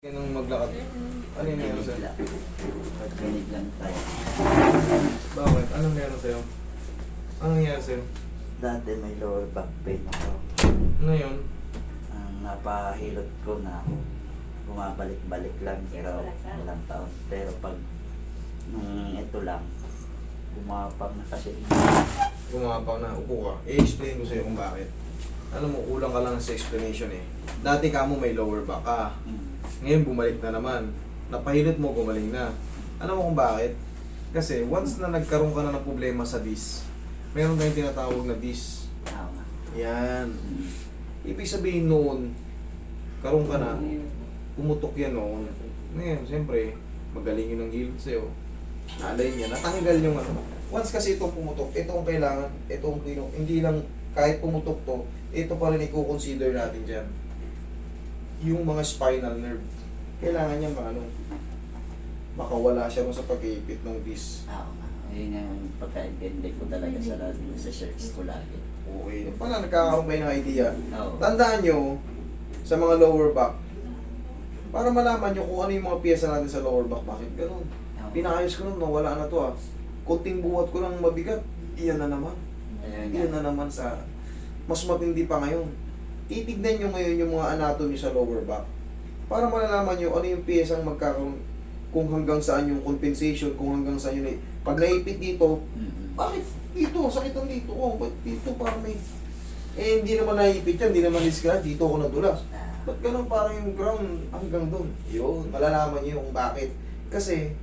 Ganun maglakad. Ano yung meron sa'yo? Pagkinig lang tayo. Bakit? Anong meron sa'yo? Anong nangyari sa'yo? Dati may lower back pain ako. Ano yun? Ang napahilot ko na bumabalik-balik lang pero ilang taon. Pero pag nung ito lang, bumapang na kasi. Gumapaw na, upo ka. I-explain ko sa'yo kung bakit. Alam mo, kulang ka lang sa explanation eh. Dati ka mo may lower back ka. Ngayon bumalik na naman. Napahilot mo, gumaling na. Alam mo kung bakit? Kasi once na nagkaroon ka na ng problema sa disc, meron tayong tinatawag na disc. Yan. Ibig sabihin noon, karoon ka na, pumutok yan noon. Ngayon, siyempre, magaling yun ang gilid sa'yo. Naalay niya, natanggal yung ano. Once kasi itong pumutok, ito ang kailangan, ito ang pino, hindi lang kahit pumutok to, ito pa rin i-consider natin dyan. Yung mga spinal nerve. Kailangan niya ano, makawala siya ron sa pag-iipit ng disc. Tama. Ayun yung pagkaintindi ko talaga sa, sa search ko lagi. Okay. Pala nagkakaroon kayo ng idea. Oo. Tandaan nyo, sa mga lower back, para malaman nyo kung ano yung mga piyesa natin sa lower back, bakit ganun. Oo. Pinakayos ko nun, nawala na to ah. Kunting buhat ko lang mabigat, iyan na naman. Ayun Iyan nga. na naman sa, mas matindi pa ngayon. Titignan nyo ngayon yung mga anatomy sa lower back. Para malalaman nyo ano yung piyesang magkakaroon, kung hanggang saan yung compensation, kung hanggang saan yun eh. Pag naipit dito, Mm-mm. bakit dito? Sakitan dito. Oh, ba't dito parang may... Eh, hindi naman naipit yan, hindi naman discard. Dito ako nadulas. Ba't ganun parang yung ground hanggang doon? Yun, malalaman niyo kung bakit. Kasi,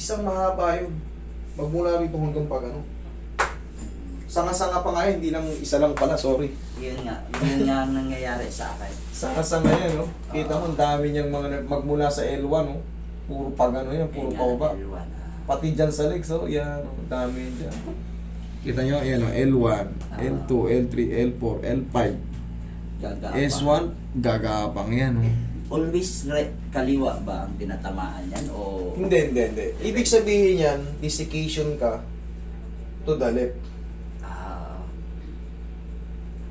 isang mahaba yun. Magmula rito hanggang pa gano'n. Sanga-sanga pa nga yun, hindi lang isa lang pala, sorry. yun nga. Yun nga ang nangyayari sa akin. Sanga-sanga yan, no? Kita mo, ang dami niyang mga nag- magmula sa L1, no? Puro pa gano'n yan, puro Ayun pa nga. L1, ah. Pati dyan sa legs, oh, yan, oh, dami yan dyan. Kita nyo, ayan, oh, L1, L2, L3, L4, L5, Gagapang. S1, gagapang yan, oh. Always right, kaliwa ba ang tinatamaan yan? O Hindi, hindi, hindi. Ibig sabihin yan, desiccation ka to the left.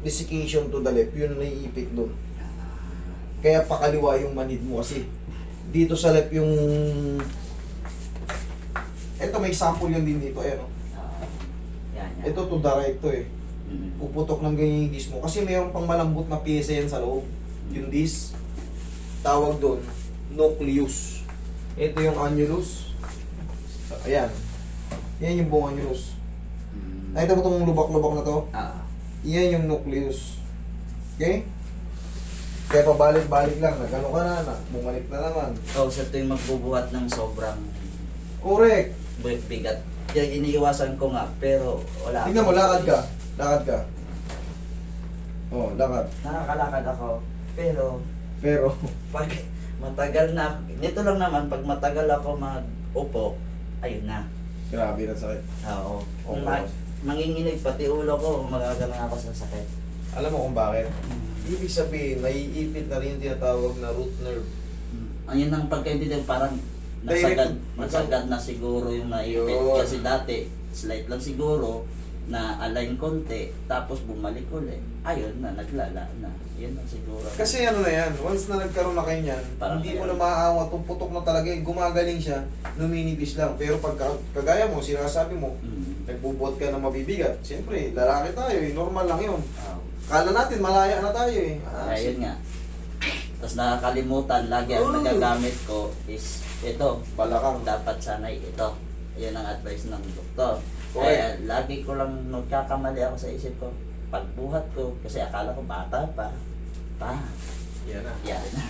Ah, Desiccation to the left, yun naiipit doon. ah, Kaya pakaliwa yung manid mo kasi dito sa left yung... Ito may sample yan din dito, ayan o. ah, yan, yan. Ito to the right to eh. Mm. Puputok ng ganyan yung disc mo. Kasi mayroon pang malambot na pyesa yan sa loob. Yung disc, tawag doon, nucleus. Ito yung annulus. Ayan. Yan yung buong annulus. Mm. Nakita mo itong lubak-lubak na to? Ah, Iyan yung nucleus. Okay? Kaya pabalik-balik lang, nagano ka na, na, bumalik na naman. oh, sa tuwing magbubuhat ng sobrang Correct. bi- bigat, yan iniiwasan ko nga, pero wala. Tingnan mo, lakad ka. Lakad ka. Oh, lakad. Nakakalakad ako, pero Pero, pag matagal na, nito lang naman, pag matagal ako mag-upo, ayun na. grabe na sakit. Oo. Kung ma- manginginig, pati ulo ko, magagalang ako sa sakit. Alam mo kung bakit? Ibig sabihin, naiipit na rin yung tinatawag na root nerve. Mm. Ayun ang pagkaintindi, parang nasagad, nasagad na siguro yung naipit. Yun. Kasi dati, slight lang siguro, na align konti, tapos bumalik ulit. Ayun na, naglala na. Yun ang siguro. Kasi ano na yan, once na nagkaroon na kayo niyan, Parang hindi mo na maaawat, itong putok na talaga, eh, gumagaling siya, numinipis lang. Pero pag ka- kagaya mo, sinasabi mo, Mm. Nagbubuhat ka ng mabibigat, siyempre, lalaki tayo eh, normal lang yun. Oo. Kala natin, malaya na tayo eh. Ah, Kaya yun nga. Tapos nakakalimutan, lagi ang Oh. nagagamit ko is ito. Balakang. Dapat sanay ito. Yan ang advice ng doktor. Kaya lagi ko lang nagkakamali ako sa isip ko. Pagbuhat ko, kasi akala ko bata pa. Pa, Yan na. yan na.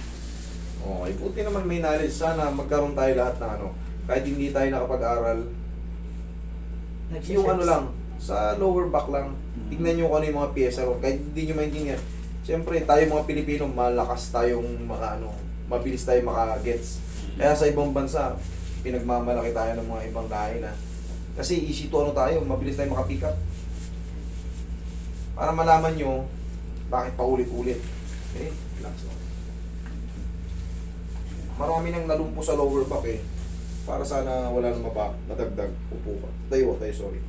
Okay, buti naman may knowledge. Sana magkaroon tayo lahat ng ano. Kahit hindi tayo nakapag-aral, yung ano lang, sa lower back lang, Mm. tignan nyo kung ano yung mga pyesa ron. Kahit hindi nyo maintindihan. Siyempre, tayo mga Pilipino, malakas tayong maka, ano, mabilis tayo maka-gets. Kaya sa ibang bansa, pinagmamalaki tayo ng mga ibang lahi na. Kasi easy to ano tayo, mabilis tayo makapick up. Para malaman nyo, bakit paulit-ulit. Okay, relax lang. Marami nang nalumpo sa lower back eh para sana wala nang mabak, madagdag, upo ka. Tayo, tayo, sorry.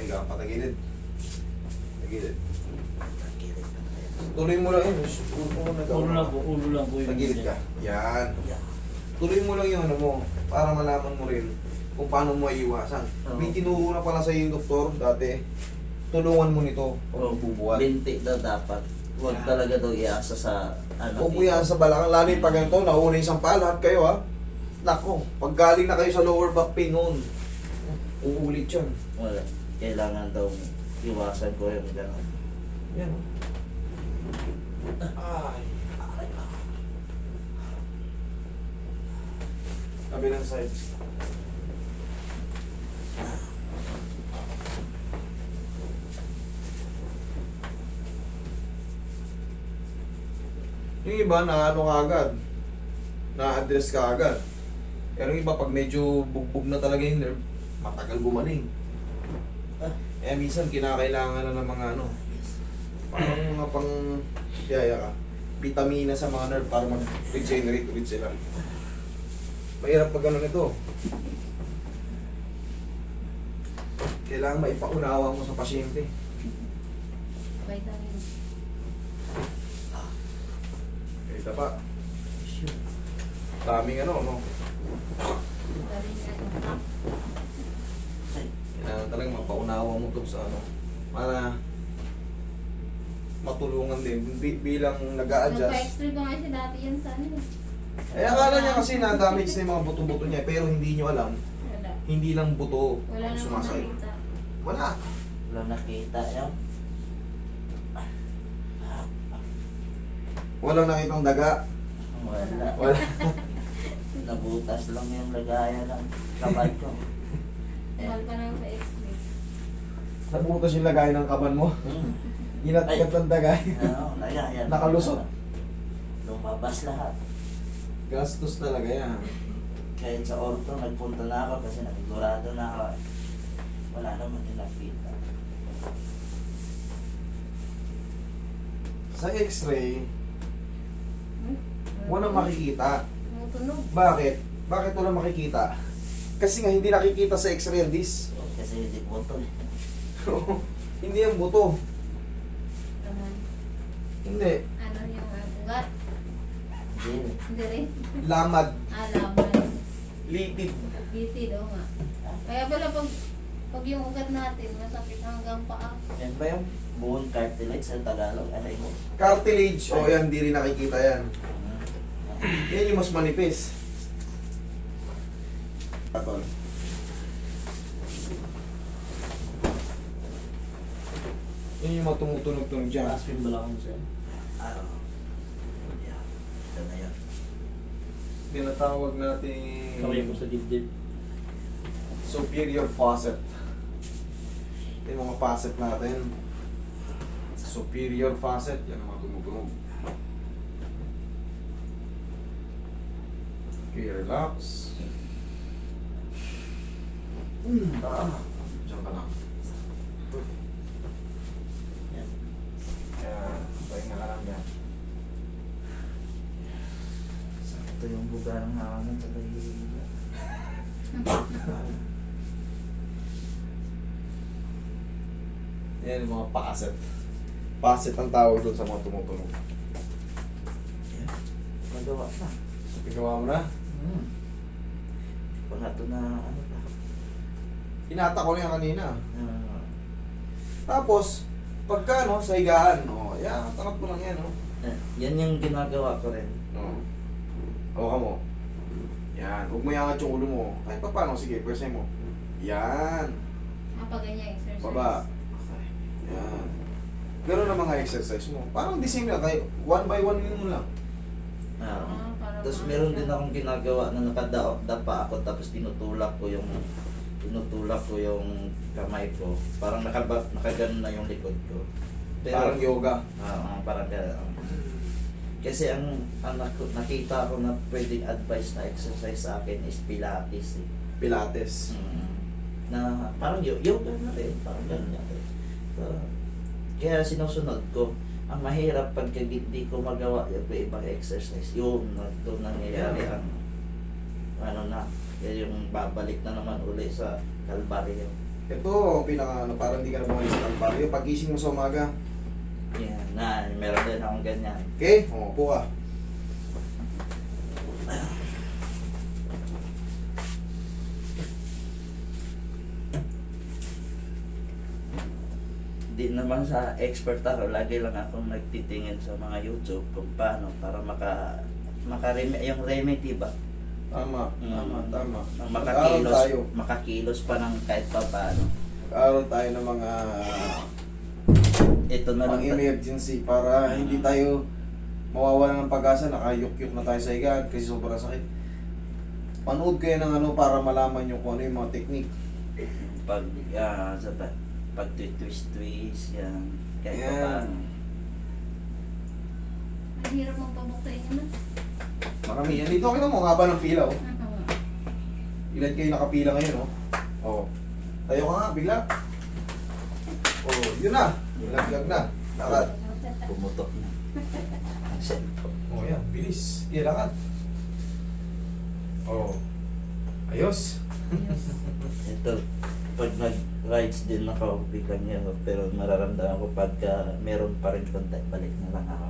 Okay, patagilid. Tagilid. Yan. Tuloy mo lang yun. Ulo lang po, ulo lang po Tagilid ka. Yan. Yeah. Tuloy mo lang yung ano mo, para malaman mo rin kung paano mo iiwasan. Oo. May tinuro na pala sa yung doktor dati. Tulungan mo nito Oh, kung bubuhat. Binti daw dapat. Huwag Yan. talaga daw iasa sa ano. Huwag mo yan sa balakang, lalo yung pag ganito, nauna yung sampa, lahat kayo ha. Nako, pag galing na kayo sa lower back pain noon, uulit yan. Wala. Kailangan daw iwasan ko yung gano'n. Yan. Ay. Kabilang side. Yung iba na ano ka agad, na-address ka agad. Pero yung iba pag medyo bugbog na talaga yung nerve, matagal gumaling. Ah. Eh minsan kinakailangan na ng mga ano, parang mga pang yaya ka, vitamina sa mga nerve para mag-regenerate ulit sila. Mahirap pag ganun ito. Kailangan maipaunawa mo sa pasyente. Vitamin. Ito pa. Daming ano, no? Vitamin ano. Kailangan talagang mapaunawa mo to sa ano, para matulungan din Bi- bilang nag-a-adjust. Nagpa-extra pa nga siya dati yan sa ano. Eh, akala niya kasi na-damage na yung mga buto-buto niya, pero hindi niyo alam, Wala. hindi lang buto Wala ang namang sumasakit. nakita. Wala. Wala nakita yun. Walang nakitang daga. Wala. Wala. Nabutas lang yung lagayan ng kamay ko. Mahal pa naman sa x-ray. Nabutas yung lagay ng kaban mo. Hmm. Ginat-gat ng dagay. Ano, lagayan. Nakalusot. Lumabas lahat. Gastos talaga yan. Kahit sa orto, nagpunta na ako kasi nakigurado na ako. Wala naman din nakita. Sa x-ray, Hmm? walang makikita. Tumutunog. Bakit? Bakit walang makikita? Kasi nga hindi nakikita sa x-ray ang disc. Kasi hindi puto eh. hindi ang buto. Naman. Hindi. Ano yung uh, ugat? Hindi. Hindi rin. Lamad. Ah, laman. Litid. Bitid, oo nga. Kaya pala pag pag yung ugat natin masakit hanggang paa. Yan ba yung bone cartilage sa Tagalog? Ano yun? Cartilage. O yan, hindi rin nakikita yan. Yan yung mas manipis. Atol. Yan yung mga tumutunog-tunog dyan. Taas yung balakang siya. Ah, yeah. Ito na yan. Tinatawag natin Kamay ko sa dibdib. superior faucet. Ito yung mga faucet natin. Superior faucet. Yan ang mga tumutunog. Okay, relax. Mm, ah. Diyan ka lang. Yan. Pahinga ka lang yan. Ito yung buga ng hangin sa kahihila. Yan yung mga faucet. Faucet ang tawag doon sa mga tumutunog. Yan. Magawa na. Ikawa mo na? Hmm. Wala to na ano. Hinata ko na yan kanina. Ah, Tapos, pagka no, sa higaan, oh, yan, tangat mo lang yan, oh. eh, yan yung ginagawa ko rin. No. Hawakan mo. Yan, huwag mo iangat yung ulo mo. Kahit pa paano, sige, pwese mo. Yan. Ah, pag ganyan exercise. Baba. Yan. Ganun ang mga exercise mo. Parang the same lang, kayo, one by one mo lang. Ah. Ah, para Tapos meron din akong ginagawa na nakadapa ako tapos tinutulak ko yung tinutulak ko yung kamay ko. Parang nakaba, nakaganon na yung likod ko. Parang yoga. Ah, ah, parang gano'n. Kasi ang, ang nak- nakita ko na pwedeng advice na exercise sa akin is Pilates. Eh. Pilates. Mm. Na parang yo- yoga na rin, parang ganyan rin. So, kaya sinusunod ko. Ang mahirap pag hindi ko magawa yung ibang exercise, yun, na- doon nangyayari ang ano na, yan yung babalik na naman uli sa kalbaryo. Ito, pinaka ano, parang hindi ka na bumalik sa kalbaryo. Pagising mo sa umaga. Yan, na, meron din akong ganyan. Okay? O, po ka. Di naman sa expert ako, lagi lang akong nagtitingin sa mga YouTube kung paano para maka maka yung remedy ba? Tama, Mm. tama, tama. Makakilos, tayo. makakilos pa ng kahit pa paano. Mag-aaral tayo ng mga Ito na lang. emergency para hindi tayo mawawala ng pag-asa, nakayuk-yuk na tayo sa higaan kasi sobrang sakit. Panood kayo ng ano para malaman nyo kung ano yung mga technique. pag ah, sa pa, pag twist twist yan kahit pa Yan. paano. Ang hirap mong pabuktain yun. Marami yan. Dito kita mo, ang haba ng pila oh. Ilan kayo nakapila ngayon oh. Oh. Tayo ka nga, bigla. Oh, yun na. Laglag na. Lakad. Pumutok na. Oh, yan. Bilis. Sige, lakad. Oh. Ayos. Ito, pag nag-rides din ako, biglang yan, pero mararamdaman ko pagka meron pa rin konti, balik na lang ako.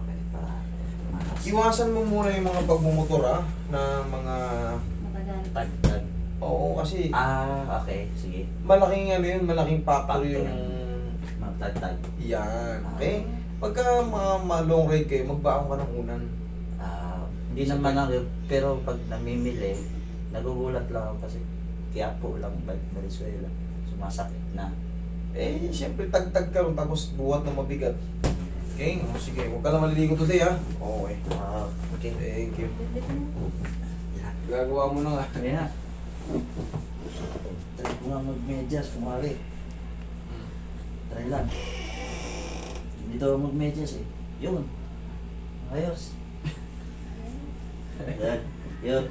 Iwasan mo muna yung mga pagmumotor ah, na mga... Matagal. Tag-tag. Oo, kasi Ah, okay, sige. malaking ano yun, malaking factor Factor. yung... Magtag-tag. Yan. Okay? Pagka mga, mga long ride kayo, magbaon ka ng unan. Ah, hindi naman ako, pero pag namimili, nagugulat lang ako kasi kaya po lang balik Venezuela. Sumasakit na. Eh, siyempre, tagtag ka rin, tapos buhat na mabigat. Okay? O, sige, huwag ka na maliligo today ah. Okay. Ah, okay. Thank you. Gagawa mo na nga. Kaya na. Try ko nga mag-medyas, kumari. Try lang. Hindi daw mag-medyas eh. Yun. Ayos. Yan. Yun.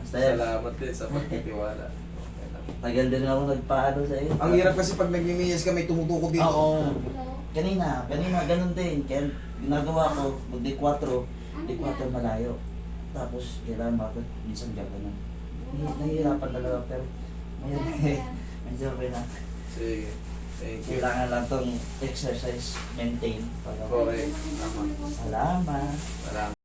Basta yan. Salamat din sa pagtitiwala. Tagal din ako nagpaano sa iyo. Ang hirap kasi pag nagmimiyas ka, may tumutukod dito. Oo. Kanina, kanina ganun din. Kaya ginagawa ko, mag di 4, di 4 malayo. Tapos, kailangan bakit minsan gaganon. Nahi- Nahihirapan talaga pero ngayon eh, medyo okay na. Sige. Thank you. Kailangan lang tong exercise maintain. Para Correct. Tama. Salamat. Salamat.